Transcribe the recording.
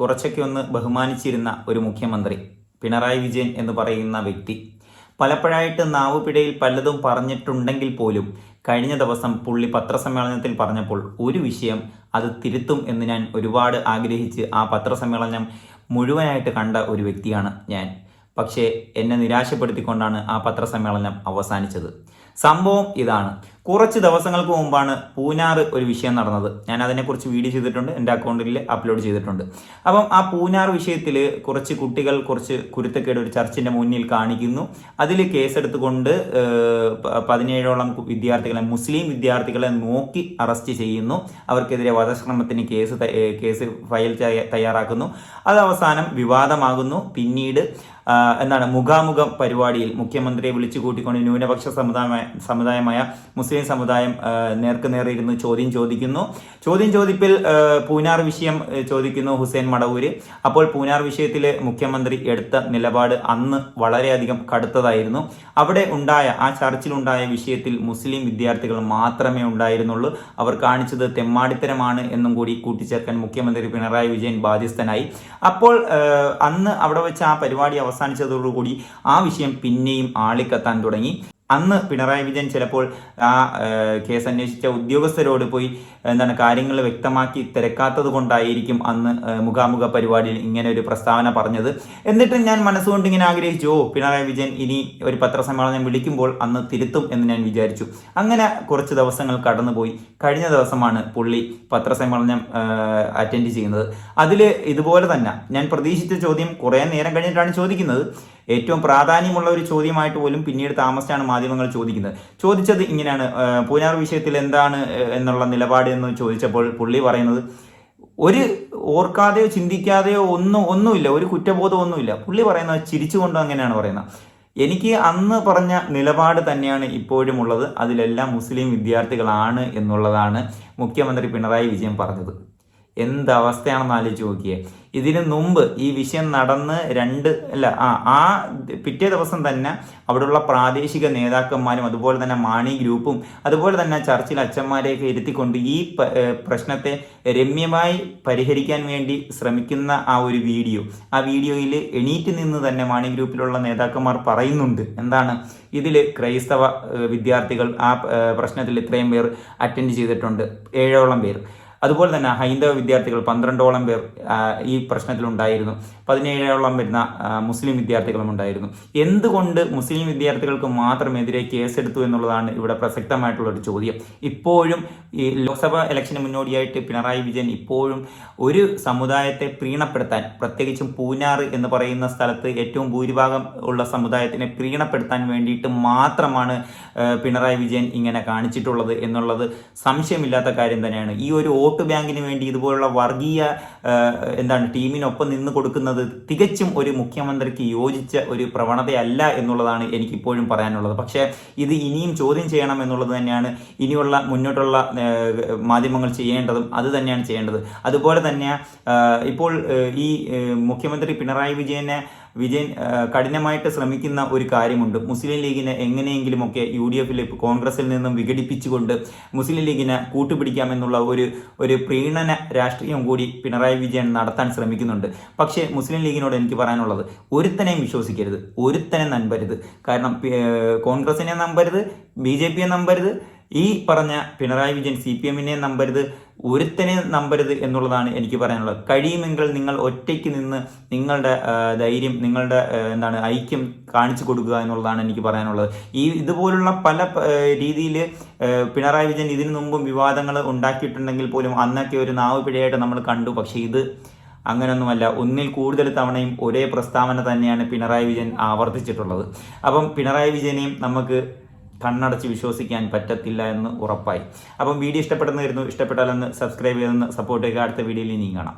കുറച്ചൊക്കെ ഒന്ന് ബഹുമാനിച്ചിരുന്ന ഒരു മുഖ്യമന്ത്രി പിണറായി വിജയൻ എന്ന് പറയുന്ന വ്യക്തി. പലപ്പോഴായിട്ട് നാവുപിടയിൽ പലതും പറഞ്ഞിട്ടുണ്ടെങ്കിൽ പോലും കഴിഞ്ഞ ദിവസം പുള്ളി പത്രസമ്മേളനത്തിൽ പറഞ്ഞപ്പോൾ ഒരു വിഷയം അത് തിരുത്തും എന്ന് ഞാൻ ഒരുപാട് ആഗ്രഹിച്ച് ആ പത്രസമ്മേളനം മുഴുവനായിട്ട് കണ്ട ഒരു വ്യക്തിയാണ് ഞാൻ. പക്ഷേ എന്നെ നിരാശപ്പെടുത്തിക്കൊണ്ടാണ് ആ പത്രസമ്മേളനം അവസാനിച്ചത്. സംഭവം ഇതാണ്. കുറച്ച് ദിവസങ്ങൾക്ക് മുമ്പാണ് പൂനാർ ഒരു വിഷയം നടന്നത്. ഞാൻ അതിനെക്കുറിച്ച് വീഡിയോ ചെയ്തിട്ടുണ്ട് എന്റെ അക്കൗണ്ടിൽ അപ്ലോഡ് ചെയ്തിട്ടുണ്ട്. അപ്പം ആ പൂനാർ വിഷയത്തിൽ കുറച്ച് കുട്ടികൾ കുറച്ച് കുരുത്തക്കേട് ഒരു ചർച്ചിന്റെ മുന്നിൽ കാണിക്കുന്നു. അതിൽ കേസെടുത്തുകൊണ്ട് പതിനേഴോളം വിദ്യാർത്ഥികളെ മുസ്ലിം വിദ്യാർത്ഥികളെ നോക്കി അറസ്റ്റ് ചെയ്യുന്നു. അവർക്കെതിരെ വധശ്രമത്തിന് കേസ് കേസ് ഫയൽ തയ്യാറാക്കുന്നു. അത് അവസാനം വിവാദമാകുന്നു. പിന്നീട് എന്താണ് മുഖാമുഖം പരിപാടിയിൽ മുഖ്യമന്ത്രിയെ വിളിച്ചു കൂട്ടിക്കൊണ്ട് ന്യൂനപക്ഷ സമുദായ സമുദായമായ മുസ്ലിം സമുദായം ആ, നേർക്ക് നേരെ ഇരുന്ന് ചോദ്യം ചോദിക്കുന്നു. ചോദ്യം ചോദിപ്പിൽ പൂനാർ വിഷയം ചോദിക്കുന്നു ഹുസൈൻ മടവൂര്. അപ്പോൾ പൂനാർ വിഷയത്തിൽ മുഖ്യമന്ത്രി എടുത്ത നിലപാട് അന്ന് വളരെയധികം കടുത്തതായിരുന്നു. അവിടെ ഉണ്ടായ ആ ചർച്ചിലുണ്ടായ വിഷയത്തിൽ മുസ്ലിം വിദ്യാർത്ഥികൾ മാത്രമേ ഉണ്ടായിരുന്നുള്ളൂ. അവർ കാണിച്ചത് തെമ്മാടിത്തരമാണ് എന്നും കൂടി കൂട്ടിച്ചേർക്കാൻ മുഖ്യമന്ത്രി പിണറായി വിജയൻ ബാധ്യസ്ഥനായി. അപ്പോൾ അന്ന് അവിടെ വെച്ച് ആ പരിപാടി അവസാനിച്ചതോടുകൂടി ആ വിഷയം പിന്നെയും ആളിക്കത്താൻ തുടങ്ങി. അന്ന് പിണറായി വിജയൻ ചിലപ്പോൾ ആ കേസ് അന്വേഷിച്ച ഉദ്യോഗസ്ഥരോട് പോയി എന്താണ് കാര്യങ്ങൾ വ്യക്തമാക്കി തിരക്കാത്തത് കൊണ്ടായിരിക്കും അന്ന് മുഖാമുഖ പരിപാടിയിൽ ഇങ്ങനെ ഒരു പ്രസ്താവന പറഞ്ഞത്. എന്നിട്ട് ഞാൻ മനസ്സുകൊണ്ട് ഇങ്ങനെ ആഗ്രഹിച്ചു ഓ പിണറായി വിജയൻ ഇനി ഒരു പത്രസമ്മേളനം വിളിക്കുമ്പോൾ അന്ന് തിരുത്തും എന്ന് ഞാൻ വിചാരിച്ചു. അങ്ങനെ കുറച്ച് ദിവസങ്ങൾ കടന്നുപോയി. കഴിഞ്ഞ ദിവസമാണ് പുള്ളി പത്രസമ്മേളനം അറ്റൻഡ് ചെയ്യുന്നത്. അതിൽ ഇതുപോലെ തന്നെ ഞാൻ പ്രതീക്ഷിച്ച ചോദ്യം കുറേ നേരം കഴിഞ്ഞിട്ടാണ് ചോദിക്കുന്നത്. ഏറ്റവും പ്രാധാന്യമുള്ള ഒരു ചോദ്യമായിട്ട് പോലും പിന്നീട് താമസിച്ചാണ് മാധ്യമങ്ങൾ ചോദിക്കുന്നത്. ചോദിച്ചത് ഇങ്ങനെയാണ്. പൂനാർ വിഷയത്തിൽ എന്താണ് എന്നുള്ള നിലപാട് എന്ന് ചോദിച്ചപ്പോൾ പുള്ളി പറയുന്നത് ഒരു ഓർക്കാതെയോ ചിന്തിക്കാതെയോ ഒന്നും ഒന്നുമില്ല. ഒരു കുറ്റബോധം ഒന്നുമില്ല. പുള്ളി പറയുന്നത് ചിരിച്ചുകൊണ്ട് അങ്ങനെയാണ് പറയുന്നത്. എനിക്ക് അന്ന് പറഞ്ഞ നിലപാട് തന്നെയാണ് ഇപ്പോഴും ഉള്ളത്. അതിലെല്ലാം മുസ്ലിം വിദ്യാർത്ഥികളാണ് എന്നുള്ളതാണ് മുഖ്യമന്ത്രി പിണറായി വിജയൻ പറഞ്ഞത്. എന്ത് അവസ്ഥയാണെന്ന് ആലോചിച്ച് നോക്കിയേ. ഇതിന് മുമ്പ് ഈ വിഷയം നടന്ന് രണ്ട് അല്ല ആ ആ പിറ്റേ ദിവസം തന്നെ അവിടെയുള്ള പ്രാദേശിക നേതാക്കന്മാരും അതുപോലെ തന്നെ മാണി ഗ്രൂപ്പും അതുപോലെ തന്നെ ചർച്ചിൽ അച്ഛന്മാരെയൊക്കെ ഇരുത്തിക്കൊണ്ട് ഈ പ്രശ്നത്തെ രമ്യമായി പരിഹരിക്കാൻ വേണ്ടി ശ്രമിക്കുന്ന ആ ഒരു വീഡിയോ. ആ വീഡിയോയിൽ എണീറ്റ് നിന്ന് തന്നെ മാണി ഗ്രൂപ്പിലുള്ള നേതാക്കന്മാർ പറയുന്നുണ്ട്. എന്താണ്? ഇതിൽ ക്രൈസ്തവ വിദ്യാർത്ഥികൾ ആ പ്രശ്നത്തിൽ ഇത്രയും പേർ അറ്റൻഡ് ചെയ്തിട്ടുണ്ട്. ഏഴോളം പേർ. അതുപോലെ തന്നെ ഹൈന്ദവ വിദ്യാർത്ഥികൾ പന്ത്രണ്ടോളം പേർ ഈ പ്രശ്നത്തിലുണ്ടായിരുന്നു. പതിനേഴോളം വരുന്ന മുസ്ലിം വിദ്യാർത്ഥികളും ഉണ്ടായിരുന്നു. എന്തുകൊണ്ട് മുസ്ലിം വിദ്യാർത്ഥികൾക്ക് മാത്രം എതിരെ കേസെടുത്തു എന്നുള്ളതാണ് ഇവിടെ പ്രസക്തമായിട്ടുള്ള ഒരു ചോദ്യം. ഇപ്പോഴും ഈ ലോക്സഭ ഇലക്ഷന് മുന്നോടിയായിട്ട് പിണറായി വിജയൻ ഇപ്പോഴും ഒരു സമുദായത്തെ പ്രീണപ്പെടുത്താൻ പ്രത്യേകിച്ചും പൂനാർ എന്ന് പറയുന്ന സ്ഥലത്ത് ഏറ്റവും ഭൂരിഭാഗം ഉള്ള സമുദായത്തിനെ പ്രീണപ്പെടുത്താൻ വേണ്ടിയിട്ട് മാത്രമാണ് പിണറായി വിജയൻ ഇങ്ങനെ കാണിച്ചിട്ടുള്ളത് എന്നുള്ളത് സംശയമില്ലാത്ത കാര്യം തന്നെയാണ്. ഈ ഒരു വോട്ട് ബാങ്കിന് വേണ്ടി ഇതുപോലുള്ള വർഗീയ എന്താണ് ടീമിനൊപ്പം നിന്ന് കൊടുക്കുന്നത് തികച്ചും ഒരു മുഖ്യമന്ത്രിക്ക് യോജിച്ച ഒരു പ്രവണതയല്ല എന്നുള്ളതാണ് എനിക്കിപ്പോഴും പറയാനുള്ളത്. പക്ഷേ ഇത് ഇനിയും ചോദ്യം ചെയ്യണം എന്നുള്ളത് തന്നെയാണ് ഇനിയുള്ള മുന്നോട്ടുള്ള മാധ്യമങ്ങൾ ചെയ്യേണ്ടതും അത് തന്നെയാണ് ചെയ്യേണ്ടത്. അതുപോലെ തന്നെ ഇപ്പോൾ ഈ മുഖ്യമന്ത്രി പിണറായി വിജയനെ വിജയൻ കഠിനമായിട്ട് ശ്രമിക്കുന്ന ഒരു കാര്യമുണ്ട്. മുസ്ലിം ലീഗിനെ എങ്ങനെയെങ്കിലുമൊക്കെ യു ഡി എഫിൽ കോൺഗ്രസിൽ നിന്നും വിഘടിപ്പിച്ചുകൊണ്ട് മുസ്ലിം ലീഗിനെ കൂട്ടുപിടിക്കാമെന്നുള്ള ഒരു ഒരു പ്രീണന രാഷ്ട്രീയം കൂടി പിണറായി വിജയൻ നടത്താൻ ശ്രമിക്കുന്നുണ്ട്. പക്ഷേ മുസ്ലിം ലീഗിനോട് എനിക്ക് പറയാനുള്ളത് ഒരുത്തനെയും വിശ്വസിക്കരുത്. ഒരുത്തനെ നമ്പരുത് കാരണം കോൺഗ്രസിനെ നമ്പരുത് ബി ജെ പിയെ നമ്പരുത് ഈ പറഞ്ഞ പിണറായി വിജയൻ സി പി എമ്മിനെ നമ്പരുത് ഒരുത്തനെ നമ്പരുത് എന്നുള്ളതാണ് എനിക്ക് പറയാനുള്ളത്. കഴിയുമെങ്കിൽ നിങ്ങൾ ഒറ്റയ്ക്ക് നിന്ന് നിങ്ങളുടെ ധൈര്യം നിങ്ങളുടെ എന്താണ് ഐക്യം കാണിച്ചു കൊടുക്കുക എന്നുള്ളതാണ് എനിക്ക് പറയാനുള്ളത്. ഈ ഇതുപോലുള്ള പല രീതിയിൽ പിണറായി വിജയൻ ഇതിനു മുമ്പും വിവാദങ്ങൾ ഉണ്ടാക്കിയിട്ടുണ്ടെങ്കിൽ പോലും അന്നൊക്കെ ഒരു നാവ് പിഴയായിട്ട് നമ്മൾ കണ്ടു. പക്ഷേ ഇത് അങ്ങനെയൊന്നുമല്ല ഒന്നിൽ കൂടുതൽ തവണയും ഒരേ പ്രസ്താവന തന്നെയാണ് പിണറായി വിജയൻ ആവർത്തിച്ചിട്ടുള്ളത്. അപ്പം പിണറായി വിജയനെയും നമുക്ക് കണ്ണടച്ച് വിശ്വസിക്കാൻ പറ്റത്തില്ല എന്ന് ഉറപ്പായി. അപ്പം വീഡിയോ ഇഷ്ടപ്പെടുന്നതായിരുന്നു ഇഷ്ടപ്പെട്ടാലൊന്ന് സബ്സ്ക്രൈബ് ചെയ്തെന്ന് സപ്പോർട്ട് ചെയ്യുക. അടുത്ത വീഡിയോയിൽ ഇനിയും കാണാം.